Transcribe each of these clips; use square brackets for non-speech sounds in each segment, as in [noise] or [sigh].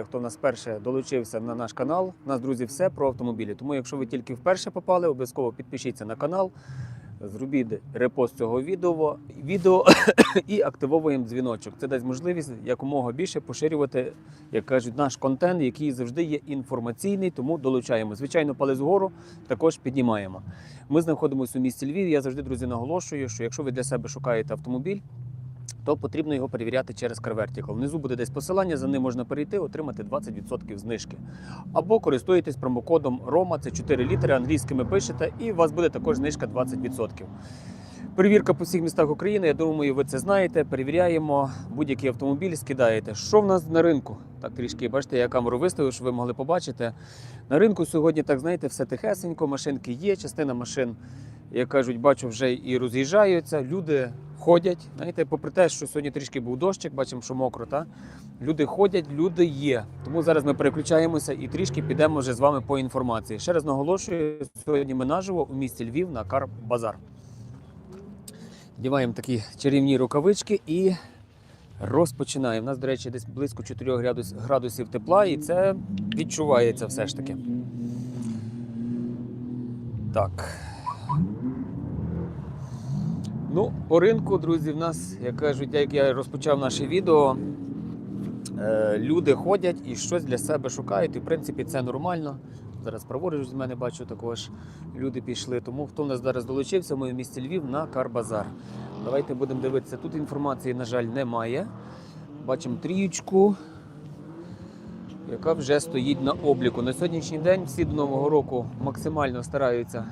хто в нас перше долучився на наш канал. У нас, друзі, все про автомобілі. Тому, якщо ви тільки вперше попали, обов'язково підпишіться на канал, зробіть репост цього відео, відео [coughs] і активовуємо дзвіночок. Це дасть можливість якомога більше поширювати, як кажуть, наш контент, який завжди є інформаційний, тому долучаємо. Звичайно, палець вгору також піднімаємо. Ми знаходимося у місті Львів. Я завжди, друзі, наголошую, що якщо ви для себе шукаєте автомобіль, то потрібно його перевіряти через CarVertical. Внизу буде десь посилання, за ним можна перейти, отримати 20% знижки. Або користуєтесь промокодом ROMA, це 4 літери, англійськими пишете, і у вас буде також знижка 20%. Перевірка по всіх містах України. Я думаю, ви це знаєте. Перевіряємо будь-який автомобіль, скидаєте. Що в нас на ринку? Так трішки бачите, я камеру виставив, щоб ви могли побачити. На ринку сьогодні, так знаєте, все тихесенько, машинки є. Частина машин, як кажуть, бачу, вже і роз'їжджаються. Люди ходять. Знаєте, попри те, що сьогодні трішки був дощик, бачимо, що мокро, та люди ходять, люди є. Тому зараз ми переключаємося і трішки підемо вже з вами по інформації. Ще раз наголошую, сьогодні ми наживо у місті Львів на Кар Базар. Вдіваємо такі чарівні рукавички і розпочинаємо. У нас, до речі, десь близько 4 градусів тепла, і це відчувається все ж таки. Так. Ну, по ринку, друзі, в нас, як кажуть, як я розпочав наше відео, е, люди ходять і щось для себе шукають. І в принципі це нормально. Зараз праворуч з мене бачу також люди пішли. Тому хто в нас зараз долучився, ми в місті Львів на Карбазар. Давайте будемо дивитися. Тут інформації, на жаль, немає. Бачимо трієчку, яка вже стоїть на обліку. На сьогоднішній день всі до Нового року максимально стараються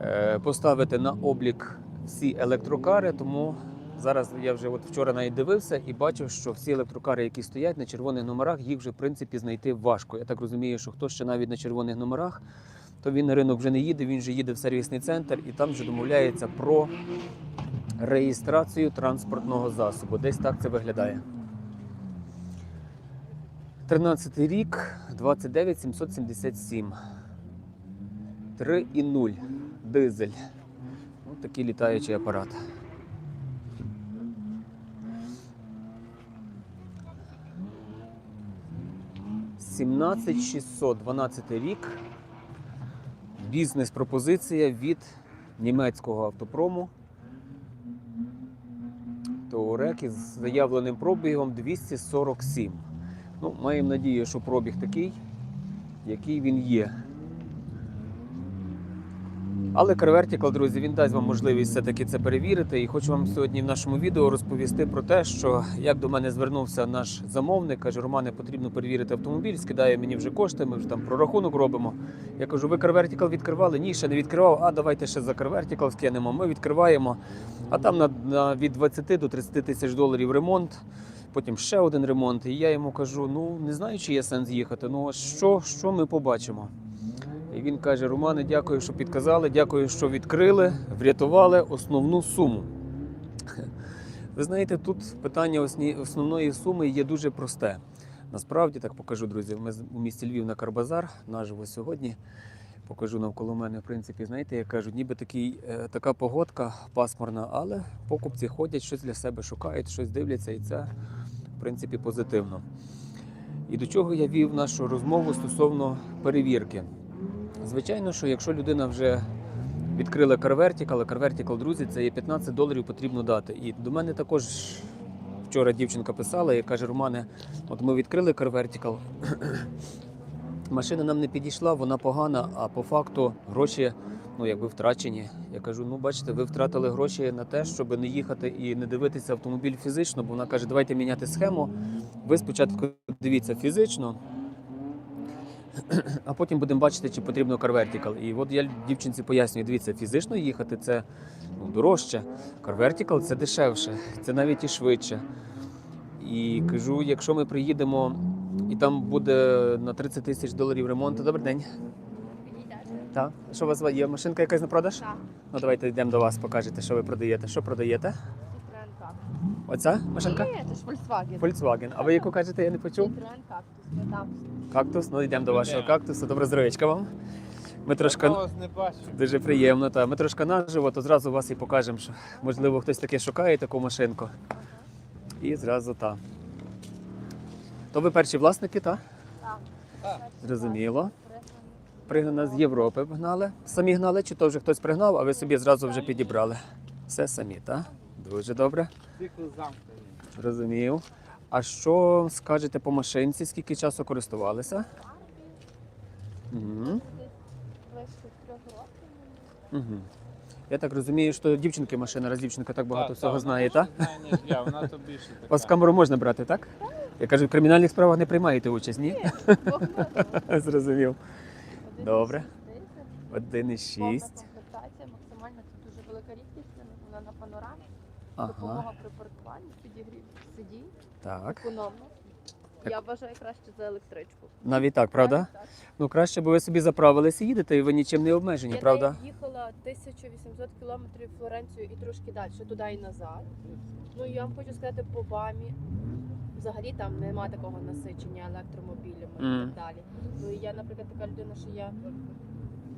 е, поставити на облік всі електрокари. Тому зараз я вже от вчора навіть дивився і бачив, що всі електрокари, які стоять на червоних номерах, їх вже в принципі знайти важко. Я так розумію, що хто ще навіть на червоних номерах, то він на ринок вже не їде, він вже їде в сервісний центр і там вже домовляється про реєстрацію транспортного засобу. Десь так це виглядає. 13 рік, 29 777. 3,0 дизель. Ось такий літаючий апарат. Сімнадцять 600, 12 рік. Бізнес-пропозиція від німецького автопрому. Туарек із заявленим пробігом 247. Ну, маємо надію, що пробіг такий, який він є. Але CarVertical, друзі, він дасть вам можливість все-таки це перевірити. І хочу вам сьогодні в нашому відео розповісти про те, що як до мене звернувся наш замовник, каже, Романе, потрібно перевірити автомобіль, скидає мені вже кошти, ми вже там прорахунок робимо. Я кажу, ви CarVertical відкривали? Ні, ще не відкривав. А давайте ще за CarVertical скинемо. Ми відкриваємо. А там на, на від 20 до 30 тисяч доларів ремонт. Потім ще один ремонт. І я йому кажу: ну не знаю, чи є сенс їхати. Ну а що, що ми побачимо? І він каже: Романе, дякую, що підказали, дякую, що відкрили, врятували основну суму. Ви знаєте, тут питання основної суми є дуже просте. Насправді, так покажу, друзі. Ми у місті Львів на Карбазар наживо сьогодні. Покажу навколо мене, в принципі, знаєте, як кажуть, ніби такий, е, така погодка пасмурна, але покупці ходять, щось для себе шукають, щось дивляться, і це, в принципі, позитивно. І до чого я вів нашу розмову стосовно перевірки. Звичайно, що якщо людина вже відкрила CarVertical, а CarVertical, друзі, це є 15 доларів потрібно дати. І до мене також вчора дівчинка писала і каже: Романе, от ми відкрили CarVertical, [clears throat] машина нам не підійшла, вона погана, а по факту гроші ну, якби втрачені. Я кажу: ну бачите, ви втратили гроші на те, щоб не їхати і не дивитися автомобіль фізично, бо вона каже, давайте міняти схему. Ви спочатку дивіться фізично, а потім будемо бачити, чи потрібно CarVertical. І от я дівчинці пояснюю, дивіться, фізично їхати це ну, дорожче. CarVertical це дешевше, це навіть і швидше. І кажу, якщо ми приїдемо і там буде на 30 тисяч доларів ремонту, добрий день. Так. Що у вас є? Машинка якась на продаж? Так. Ну давайте йдемо до вас, покажете, що ви продаєте. Що продаєте? Оця машинка? Ні, це ж Volkswagen. Volkswagen. А ви яку кажете, я не почув? Citroen Cactus, ну. Кактус? Ну йдемо до вашого кактусу. Добре здоров'ячка вам. Ми трошки вас не бачу. дуже приємно. Та ми трошки наживо, то зразу вас і покажемо, що можливо хтось таки шукає таку машинку. І зразу та. То ви перші власники, так? Так. Зрозуміло. Пригнана з Європи гнали. Самі гнали, чи то вже хтось пригнав, а ви собі зразу вже підібрали? Все самі, так? Дуже добре. Цикл замкнений. Розумів. А що скажете по машинці? Скільки часу користувалися? Угу. Близько трьох років. Угу. Я так розумію, що дівчинки машина, раз дівчинка так багато всього знає, так? більше знає, я, вона то більше така. Вас камеру можна брати, так? Я кажу, в кримінальних справах не приймаєте участь, ні? [laughs] Зрозумів. Один Добре. шістдесят. Повна 1,6. комплектація, максимальна це дуже велика рідкість, вона на панорамі. Допомога при паркуванні, підігрів сидінь, Так. економно. Я вважаю краще за електричку. Навіть так, правда? Навіть так. Ну краще, бо ви собі заправилися їдете, і ви нічим не обмежені, Я правда? нею їхала 1800 кілометрів Флоренцію і трошки далі, туди і назад. Ну я вам хочу сказати, по БАМі взагалі там нема такого насичення електромобілями і Мгм. так далі. Ну і я, наприклад, така людина, що я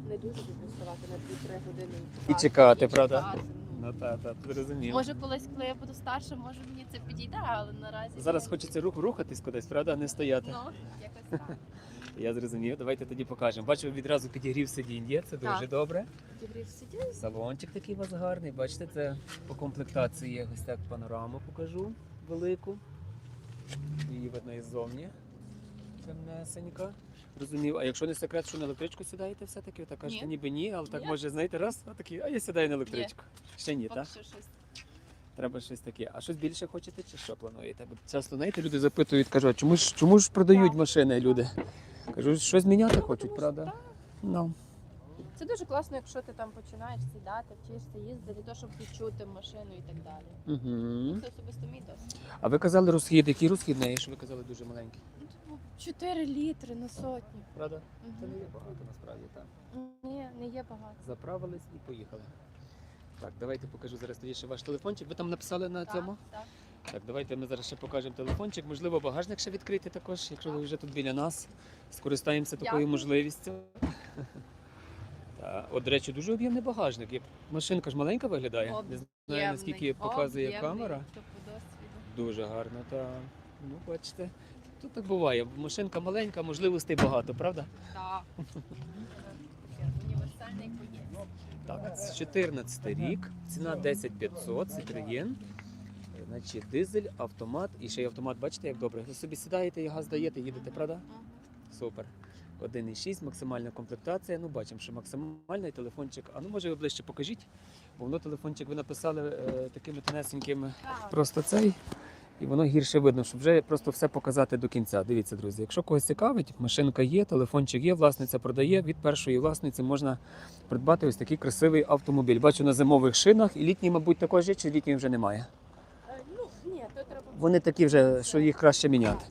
не дуже люблю ставати на 2-3 години І чекати, і правда? чекати, ну. Так, так, зрозумів. Може, колись, коли я буду старша, може мені це підійде, але наразі Зараз хочеться рух рухатись кудись, правда, а не стояти. Ну, якось так. [laughs] Я зрозумів. Давайте тоді покажемо. Бачу, відразу підігрів сидінь є, це дуже Так. добре. Підігрів сидінь. Салончик такий у вас гарний. Бачите, це по комплектації є ось так панораму покажу велику. Її видно іззовні. Темнесенька. Розумів. А якщо не секрет, що на електричку сідаєте все-таки, так кажете, Ні. ніби ні, але так Ні. може, знаєте, раз, а такі, а я сідаю на електричку. Ще ні, Поки так? що щось. Треба щось таке. А щось більше хочете чи що плануєте? Бо часто, знаєте, люди запитують, кажуть, а чому ж чому ж продають Так. машини люди? Кажу, щось міняти хочуть, правда? Ну. Це дуже класно, якщо ти там починаєш сідати, вчишся їздити, для того, щоб відчути машину і так далі. Угу. Це особисто мій досвід. А ви казали розхід, який розхід неї, що ви казали дуже маленький. Ну, 4 літри на сотню. Правда? Це не є багато насправді так. Ні, не є багато. Заправились і поїхали. Так, давайте покажу зараз тоді ще ваш телефончик. Ви там написали на цьому? Так, так. Так, давайте ми зараз ще покажемо телефончик. Можливо, багажник ще відкрити також, якщо ви вже тут біля нас. Скористаємося такою Дякую. можливістю. [laughs] Та, От, до речі, дуже об'ємний багажник. Машинка ж маленька виглядає. Не знаю, Об'ємний, наскільки показує об'ємний, камера. то по досвіду. Дуже гарно, та ну бачите. Тут так буває. Машинка маленька, можливостей багато, правда? Так. Універсальний поїзд. Так, це 14 рік, ціна 10500, Citroën. Значить, дизель, автомат і ще й автомат, бачите, як добре. Ви собі сідаєте і газ даєте, їдете, правда? Супер. 1,6, максимальна комплектація. Ну, бачимо, що максимальний телефончик. А ну може ви ближче покажіть, бо воно телефончик ви написали е, такими тонесенькими. Просто цей. І воно гірше видно, щоб вже просто все показати до кінця. Дивіться, друзі, якщо когось цікавить, машинка є, телефончик є, власниця продає. Від першої власниці можна придбати ось такий красивий автомобіль. Бачу на зимових шинах, і літній, мабуть, також є, чи літній вже немає. Ну, ні, то треба. Вони такі вже, що їх краще міняти.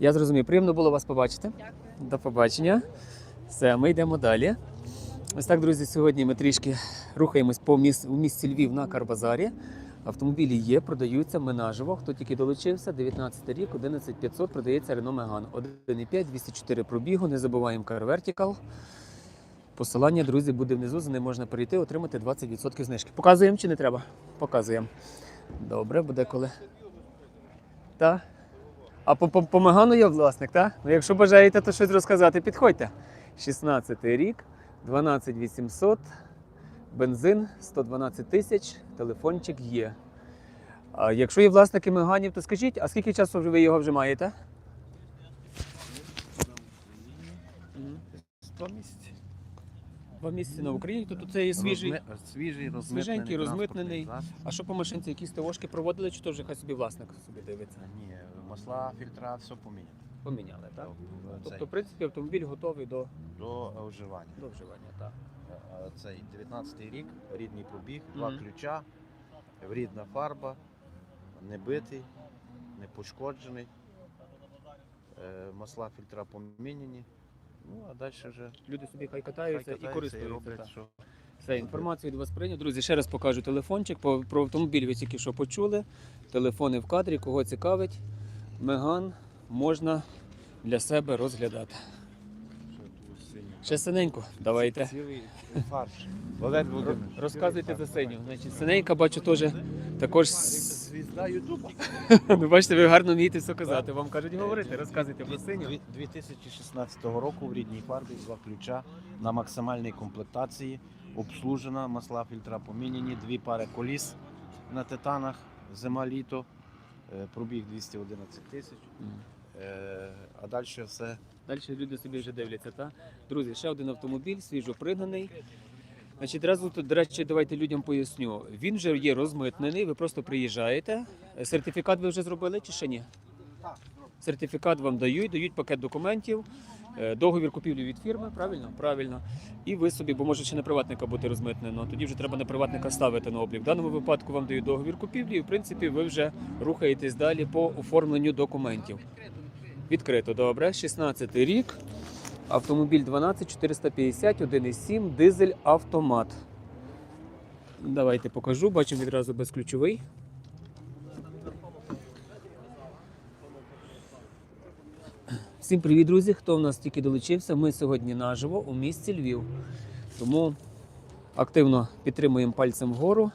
Я зрозумів, приємно було вас побачити. Дякую. До побачення. Все, ми йдемо далі. Ось так, друзі, сьогодні ми трішки рухаємось по міс... у місті Львів на Карбазарі. Автомобілі є, продаються, ми наживо. Хто тільки долучився, 19 рік, 11500 продається Renault Megane. 1,5, 204 пробігу, не забуваємо Car Vertical. Посилання, друзі, буде внизу, за ним можна перейти, отримати 20% знижки. Показуємо чи не треба? Показуємо. Добре, буде коли. Так. А по, Мегану є власник, так? Ну, якщо бажаєте, то щось розказати, підходьте. 16 рік, 12800, бензин, 112 тисяч, телефончик є. А якщо є власники Меганів, то скажіть, а скільки часу ви його вже маєте? Мгм. Два місяці. Два місяці на Україні, тобто це є свіжий. Розми... Свіжий, розмитнений. Свіженький, розмитнений. засіб. А що по машинці, якісь ТОшки проводили, чи то вже хай собі власник собі дивиться? Ні, масла, фільтра, все поміняно. Поміняли, так? Тобто, Тобто, в принципі, автомобіль готовий до, до вживання. до вживання, так. А Цей 19-й рік, рідний пробіг, два Мгм. ключа, рідна фарба, не битий, не пошкоджений. Е, Масла, фільтра поміняні. Ну, а далі вже Люди собі хай хай катаються і користуються. так. що Все, інформацію від вас прийняв. Друзі, ще раз покажу телефончик. По- Про автомобіль ви тільки що почули. Телефони в кадрі, кого цікавить. Меган можна для себе розглядати. Ще синенько, давайте. Цілий фарш. Валерій Володимирович. Розказуйте за синю. Значить, синенька бачу теж також Звізда Ютуба. [laughs] Ну, бачите, ви гарно вмієте все казати. Вам кажуть говорити, розказуйте про синю. Дві- 2016 року в рідній фарбі два ключа на максимальній комплектації. Обслужена, масла фільтра поміняні, дві пари коліс на титанах, зима літо, е, пробіг 211 тисяч. Е, А далі все Далі люди собі вже дивляться, так? Друзі, ще один автомобіль, свіжо пригнаний. Значить, одразу тут, до речі, давайте людям поясню. Він вже є розмитнений, ви просто приїжджаєте. Сертифікат ви вже зробили чи ще ні? Сертифікат вам дають, дають пакет документів, е, договір купівлі від фірми, правильно? Правильно. І ви собі, бо може ще на приватника бути розмитнено, тоді вже треба на приватника ставити на облік. В даному випадку вам дають договір купівлі, і в принципі ви вже рухаєтесь далі по оформленню документів. Відкрито, добре. 16 рік. Автомобіль 12450, 1,7, дизель автомат. Давайте покажу. Бачимо відразу безключовий. Всім привіт, друзі! Хто в нас тільки долучився? Ми сьогодні наживо у місті Львів. Тому активно підтримуємо пальцем вгору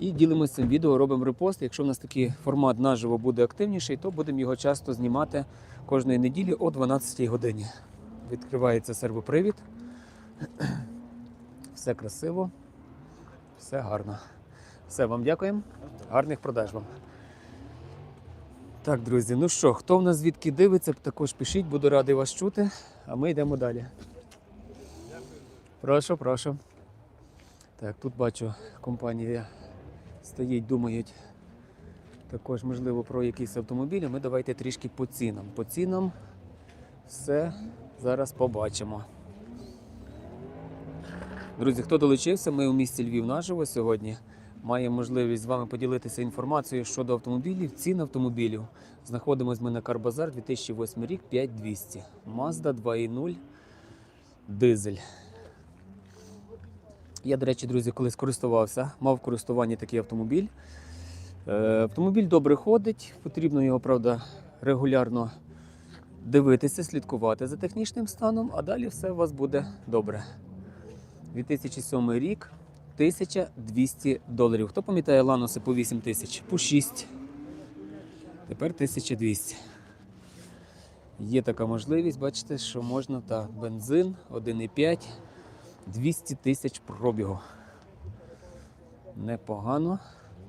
і ділимося цим відео, робимо репост. Якщо в нас такий формат наживо буде активніший, то будемо його часто знімати кожної неділі о 12 годині. Відкривається сервопривід. [clears throat] Все красиво, все гарно. Все, вам дякуємо. Гарних продаж вам. Так, друзі, ну що, хто в нас звідки дивиться, також пишіть, буду радий вас чути. А ми йдемо далі. Прошу, прошу. Так, тут бачу, компанія стоїть, думають також, можливо, про якісь автомобілі. Ми давайте трішки по цінам. По цінам все зараз побачимо. Друзі, хто долучився, ми у місті Львів наживо сьогодні. Маємо можливість з вами поділитися інформацією щодо автомобілів, цін автомобілів. Знаходимось ми на Карбазар 2008 рік 5200. Mazda 2.0 дизель. Я, до речі, друзі, колись користувався, мав в користуванні такий автомобіль. Е, Автомобіль добре ходить, потрібно його, правда, регулярно дивитися, слідкувати за технічним станом, а далі все у вас буде добре. 2007 рік, 1200 доларів. Хто пам'ятає ланоси по 8 тисяч? По 6. Тепер 1200. Є така можливість, бачите, що можна так, бензин 1,5, 200 тисяч пробігу. Непогано.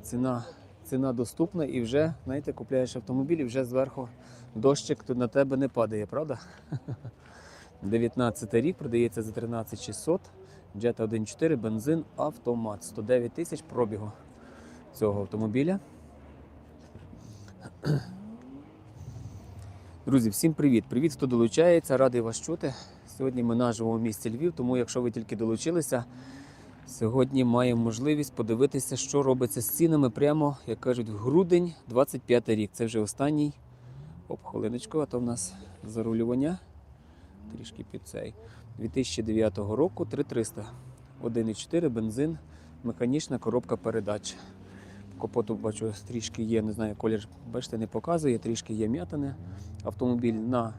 Ціна, ціна доступна і вже, знаєте, купляєш автомобіль і вже зверху дощик тут на тебе не падає, правда? [laughs] 19 рік продається за 13600. Jetta 1.4, бензин, автомат. 109 тисяч пробігу цього автомобіля. [clears throat] Друзі, всім привіт! Привіт, хто долучається, радий вас чути. Сьогодні ми наживо в місті Львів, тому якщо ви тільки долучилися, сьогодні маємо можливість подивитися, що робиться з цінами прямо, як кажуть, в грудень 25 рік. Це вже останній. Оп, хвилиночку, а то в нас зарулювання. Трішки під цей. 2009 року 3300. 1,4 бензин, механічна коробка передач. Капоту бачу, трішки є, не знаю, колір, бачите, не показує, трішки є м'ятини. Автомобіль на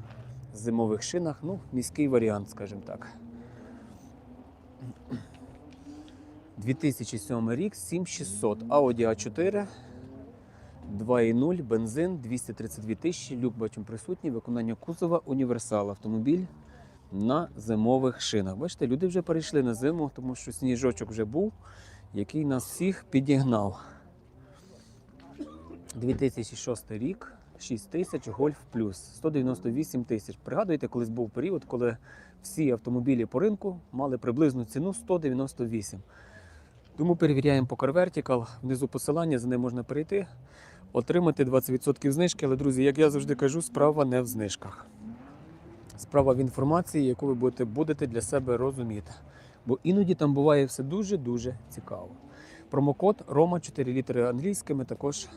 зимових шинах, ну, міський варіант, скажімо так. 2007 рік, 7600. Audi A4, 2.0, бензин, 232 тисячі, люк бачимо присутній, виконання кузова, універсал. Автомобіль на зимових шинах. Бачите, люди вже перейшли на зиму, тому що сніжочок вже був, який нас всіх підігнав. 2006 рік, 6 тисяч, Гольф плюс, 198 тисяч. Пригадуєте, колись був період, коли всі автомобілі по ринку мали приблизну ціну 198. Тому перевіряємо по Car Vertical, внизу посилання, за ним можна перейти, отримати 20% знижки. Але, друзі, як я завжди кажу, справа не в знижках. Справа в інформації, яку ви будете, будете для себе розуміти. Бо іноді там буває все дуже-дуже цікаво. Промокод Рома 4 літери англійськими також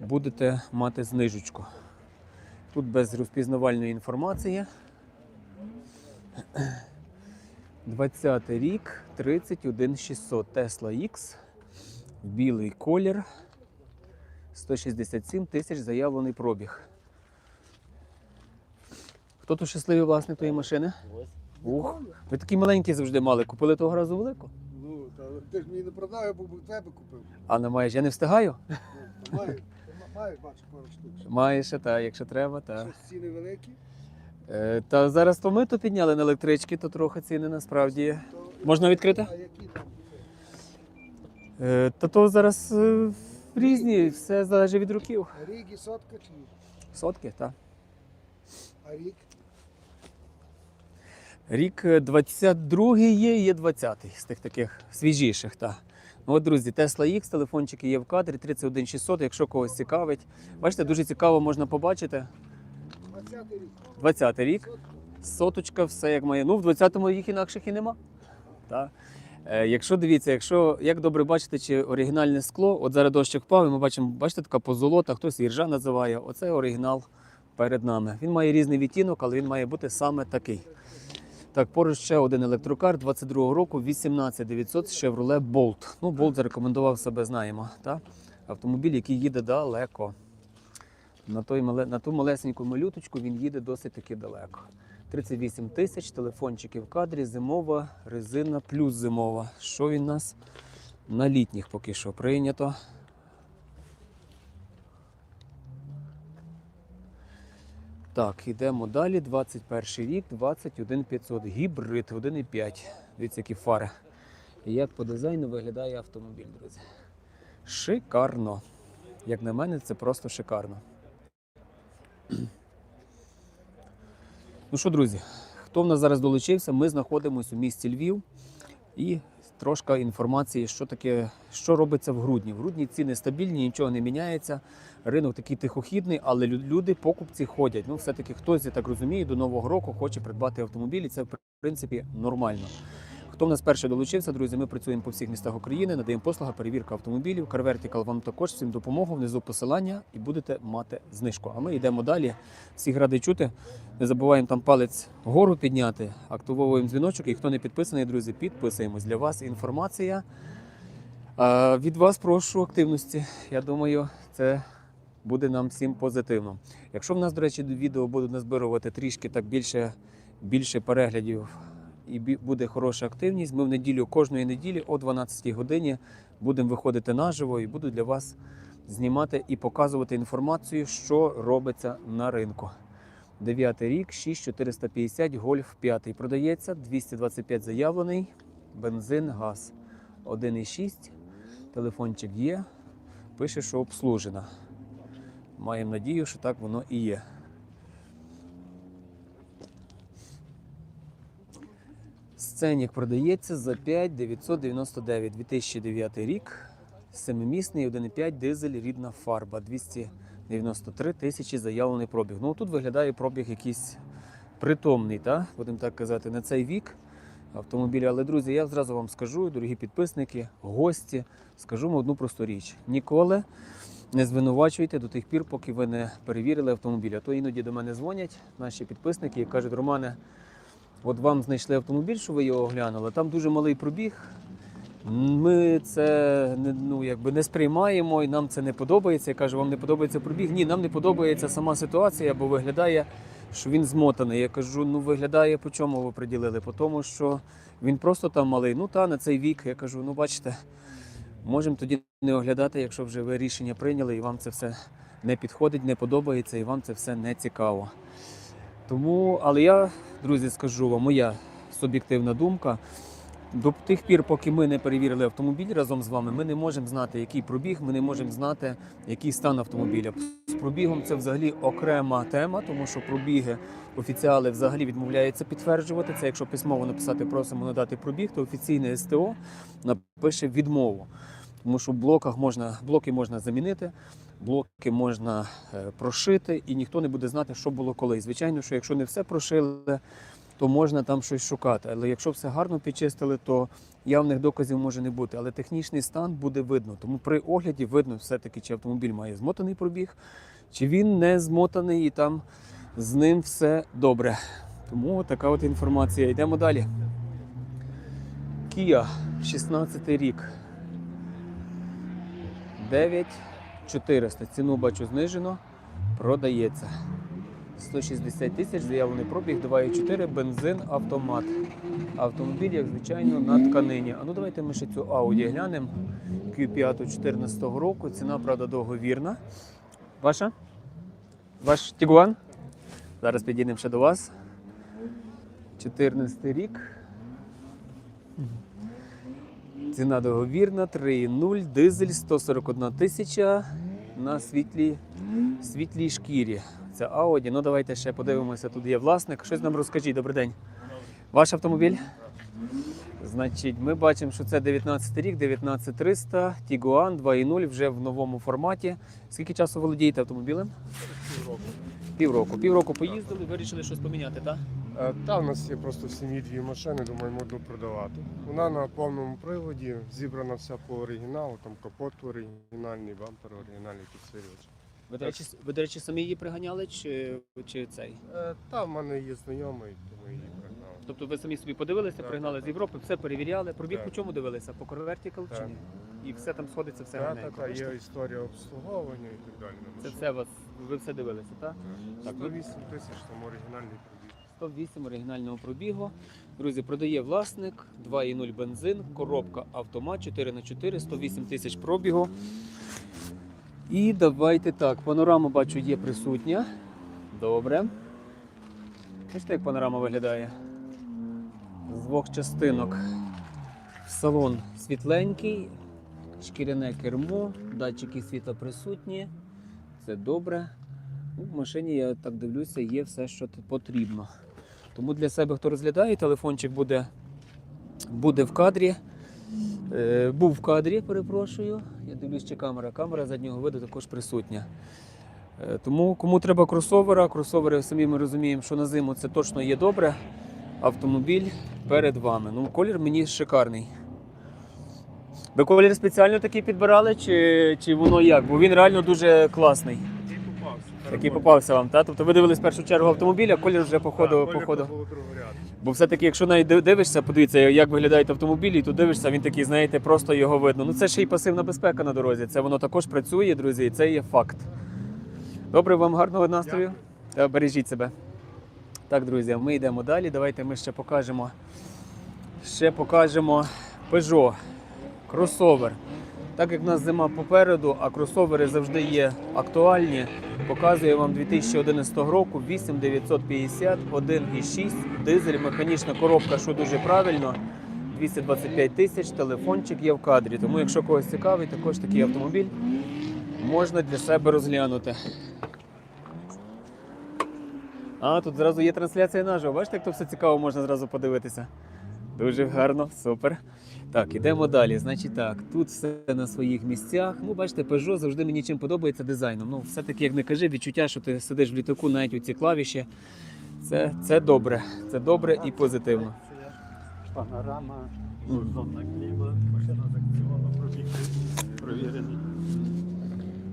будете мати знижечку. Тут без розпізнавальної інформації. 20 рік, 31600 Tesla X, білий колір, 167 тисяч заявлений пробіг. Хто тут щасливий власник тої машини? Ух, ви такі маленькі завжди мали. Купили того разу велику? Ну, та ти ж мені не продав, я б тебе купив. А не маєш, я не встигаю? Маю, маю, бачу, пару штук. Маєш, та, якщо треба, та. Щось ціни великі, Е, Та зараз то ми то підняли на електрички, то трохи ціни насправді. то Можна відкрити? а які там? Е, Та то зараз е, різні, все залежить від років. Рік і сотка чи ні? Сотки, так. А рік? Рік е, 22-й є, і є 20-й з тих таких свіжіших. Та. Ну от, друзі, Tesla X, телефончики є в кадрі 31600, якщо когось цікавить. Бачите, дуже цікаво можна побачити. 20 рік. 20-й рік. Соточка, все як має. Ну, в 20-му їх інакших і нема. Так. Е, якщо дивіться, якщо як добре бачите, чи оригінальне скло, от зараз дощик впав, і ми бачимо, бачите, така позолота, хтось іржа називає. Оце оригінал перед нами. Він має різний відтінок, але він має бути саме такий. Так, поруч ще один електрокар 22-го року, 18900 Chevrolet Bolt. Ну, Bolt зарекомендував себе, знаємо. Так? Автомобіль, який їде далеко. На, той, на ту малесеньку малюточку він їде досить таки далеко. 38 тисяч, телефончики в кадрі, зимова, резина плюс зимова. Що він нас? На літніх поки що прийнято. Так, йдемо далі. 21 рік, 21500. Гібрид 1,5. Дивіться, які фари. І як по дизайну виглядає автомобіль, друзі. Шикарно. Як на мене, це просто шикарно. Ну що, друзі, хто в нас зараз долучився, ми знаходимося у місті Львів і трошки інформації, що таке, що робиться в грудні. В грудні ціни стабільні, нічого не міняється. Ринок такий тихохідний, але лю- люди, покупці ходять. Ну, все-таки хтось, я так розумію, до Нового року хоче придбати автомобіль, і це в принципі нормально. Хто в нас перший долучився, друзі, ми працюємо по всіх містах України, надаємо послуга, перевірка автомобілів. CarVertical вам також всім допомогу. Внизу посилання і будете мати знижку. А ми йдемо далі. Всіх радий чути. Не забуваємо там палець вгору підняти, активовуємо дзвіночок. І хто не підписаний, друзі, підписуємось. Для вас інформація. А, від вас прошу активності. Я думаю, це буде нам всім позитивно. Якщо в нас, до речі, відео будуть назбирувати трішки так більше, більше переглядів і буде хороша активність, ми в неділю кожної неділі о 12 годині будемо виходити наживо і буду для вас знімати і показувати інформацію, що робиться на ринку. Дев'ятий рік, 6450, гольф 5 продається, 225 заявлений, бензин, газ 1,6, телефончик є, пише, що обслужена. Маємо надію, що так воно і є. Сценік продається за 5999 2009 рік. Семимісний 1,5 дизель, рідна фарба, 293 тисячі заявлений пробіг. Ну тут виглядає пробіг якийсь притомний, та? будемо так казати, на цей вік автомобіля. Але, друзі, я зразу вам скажу, дорогі підписники, гості, скажу вам одну просту річ. Ніколи не звинувачуйте до тих пір, поки ви не перевірили автомобіль. А то іноді до мене дзвонять наші підписники і кажуть, Романе, от вам знайшли автомобіль, що ви його оглянули, там дуже малий пробіг. Ми це ну, якби не сприймаємо і нам це не подобається. Я кажу, вам не подобається пробіг? Ні, нам не подобається сама ситуація, бо виглядає, що він змотаний. Я кажу, ну виглядає по чому ви приділили? По тому, що він просто там малий. Ну та на цей вік. Я кажу, ну бачите, можемо тоді не оглядати, якщо вже ви рішення прийняли і вам це все не підходить, не подобається, і вам це все не цікаво. Тому, але я, друзі, скажу вам, моя суб'єктивна думка. До тих пір, поки ми не перевірили автомобіль разом з вами, ми не можемо знати, який пробіг, ми не можемо знати, який стан автомобіля. З пробігом це взагалі окрема тема, тому що пробіги офіціали взагалі відмовляються підтверджувати. Це якщо письмово написати просимо надати пробіг, то офіційне СТО напише відмову. Тому що в блоках можна, блоки можна замінити, блоки можна е, прошити, і ніхто не буде знати, що було коли. Звичайно, що якщо не все прошили, то можна там щось шукати. Але якщо все гарно підчистили, то явних доказів може не бути. Але технічний стан буде видно. Тому при огляді видно все-таки, чи автомобіль має змотаний пробіг, чи він не змотаний і там з ним все добре. Тому така от інформація. Йдемо далі. Kia, 16 рік. 9400. Ціну бачу знижено. Продається. 160 тисяч, заявлений пробіг 2,4, бензин, автомат. Автомобіль, як звичайно, на тканині. А ну давайте ми ще цю Audi глянемо. Q5 2014 року. Ціна, правда, договірна. Ваша? Ваш Тігуан? Зараз підійдемо ще до вас. 14 рік. Ціна договірна, 3,0, дизель 141 тисяча на світлій, світлій шкірі. Це Audi. Ну давайте ще подивимося. Тут є власник. Щось нам розкажіть. Добрий день. Ваш автомобіль? Значить, ми бачимо, що це 19 рік, 19300, Tiguan 2.0 вже в новому форматі. Скільки часу володієте автомобілем? Півроку. Півроку. Півроку поїздили, вирішили щось поміняти, так? Е, Та в нас є просто в сім'ї дві машини, думаємо одну продавати. Вона на повному приводі, зібрана вся по оригіналу, там капот оригінальний, бампер оригінальний підсилювач. Ви, до речі, ви, до речі, самі її приганяли чи, чи цей? Е, Та в мене є знайомий, тому її пригнали. Тобто ви самі собі подивилися, Так, пригнали так, з. Європи, все перевіряли. Пробіг Так. по чому дивилися? По Core Vertical чи ні? І все там сходиться, все Та, та, гарненько. та, є історія обслуговування і так далі. Це все вас, ви все дивилися, так? Так, ну- 108 тисяч там оригінальний пробіг. 108 оригінального пробігу. Друзі, продає власник, 2,0 бензин, коробка автомат 4х4, 108 тисяч пробігу. І давайте так, панорама бачу є присутня. Добре. Бачите, як панорама виглядає? З двох частинок. Салон світленький, шкіряне кермо, датчики світла присутні. Це добре. Ну, В машині, я так дивлюся, є все, що потрібно. Тому для себе, хто розглядає, телефончик буде, буде в кадрі. Е, був в кадрі, перепрошую. Я дивлюсь, чи камера. Камера заднього виду також присутня. Е, тому кому треба кросовера, кросовери самі ми розуміємо, що на зиму це точно є добре. Автомобіль перед вами. Ну, колір мені шикарний. Ви колір спеціально такий підбирали, чи, чи воно як? Бо він реально дуже класний. Такий попався вам, так? Тобто ви дивились в першу чергу автомобіль, а колір вже по ходу. по ходу. Бо все-таки, якщо навіть дивишся, подивіться, як виглядають автомобілі, тут дивишся, він такий, знаєте, просто його видно. Ну це ще й пасивна безпека на дорозі. Це воно також працює, друзі, і це є факт. Добре, вам гарного настрою. Та бережіть себе. Так, друзі, ми йдемо далі. Давайте ми ще покажемо. Ще покажемо Peugeot. Кросовер. Так як в нас зима попереду, а кросовери завжди є актуальні, показую вам 2011 року 8950, 1,6, дизель, механічна коробка, що дуже правильно. 225 тисяч, телефончик є в кадрі. Тому, якщо когось цікавий, також такий автомобіль можна для себе розглянути. А, тут зразу є трансляція наживо. Бачите, як то все цікаво можна зразу подивитися. Дуже гарно, супер. Так, ідемо далі. Значить так, тут все на своїх місцях. Ну, бачите, Peugeot завжди мені чим подобається дизайном. Ну, все-таки, як не кажи, відчуття, що ти сидиш в літаку, навіть у ці клавіші. Це, це добре. Це добре і позитивно. Панорама, зона кліма, машина закцінована, пробіг провірений.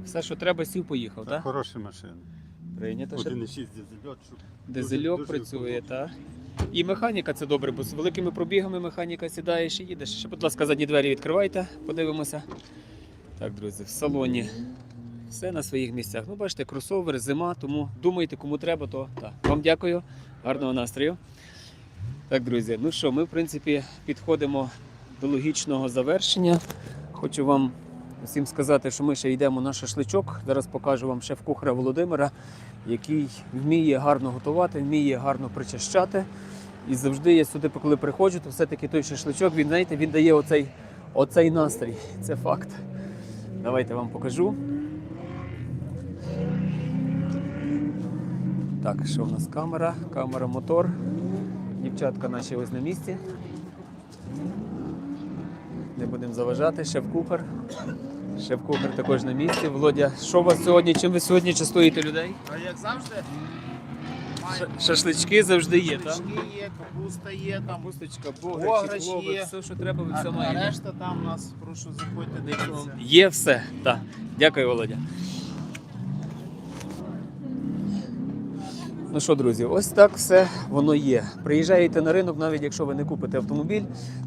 Все, що треба, сів, поїхав, так? Хороша машина. Прийнято. Ще 1,6 дизельот, дизельок працює, так? І механіка це добре, бо з великими пробігами механіка сідаєш і їдеш. Ще, будь ласка, задні двері відкривайте, подивимося. Так, друзі, в салоні все на своїх місцях. Ну, бачите, кросовер, зима, тому думайте, кому треба, то так. Вам дякую, гарного настрою. Так, друзі, ну що, ми, в принципі, підходимо до логічного завершення. Хочу вам усім сказати, що ми ще йдемо на шашличок. Зараз покажу вам шеф-кухаря Володимира, який вміє гарно готувати, вміє гарно причащати. І завжди я сюди, коли приходжу, то все-таки той шашличок, він, знаєте, він дає оцей, оцей настрій. Це факт. Давайте вам покажу. Так, що в нас камера? Камера, мотор. Дівчатка наші ось на місці. Не будемо заважати, шеф-кухар. Шеф-кухар також на місці. Володя, що у вас сьогодні? Чим ви сьогодні частуєте людей? А як завжди, Ша- Шашлички завжди є, так? Шашлички є, капуста є, там Капусточка, Бограч бограч, є. все, що треба, ви все а маєте. решта там у нас, прошу, заходьте, дивіться. Є все, так. Дякую, Володя. Ну що, друзі, ось так все воно є. Приїжджаєте на ринок, навіть якщо ви не купите автомобіль,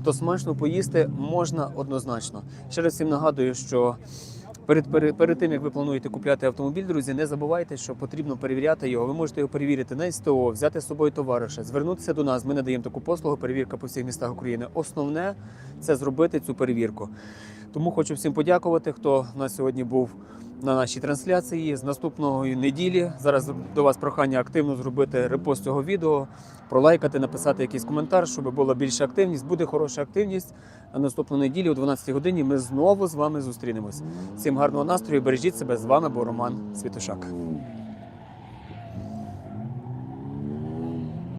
то смачно поїсти можна однозначно. Ще раз всім нагадую, що перед, перед, перед тим, як ви плануєте купляти автомобіль, друзі, не забувайте, що потрібно перевіряти його. Ви можете його перевірити на СТО, взяти з собою товариша, звернутися до нас. Ми надаємо таку послугу, перевірка по всіх містах України. Основне це зробити цю перевірку. Тому хочу всім подякувати, хто в нас сьогодні був на нашій трансляції. З наступної неділі зараз до вас прохання активно зробити репост цього відео, пролайкати, написати якийсь коментар, щоб була більша активність. Буде хороша активність. А наступну неділю о 12 годині ми знову з вами зустрінемось. Всім гарного настрою, бережіть себе. З вами був Роман Світошак.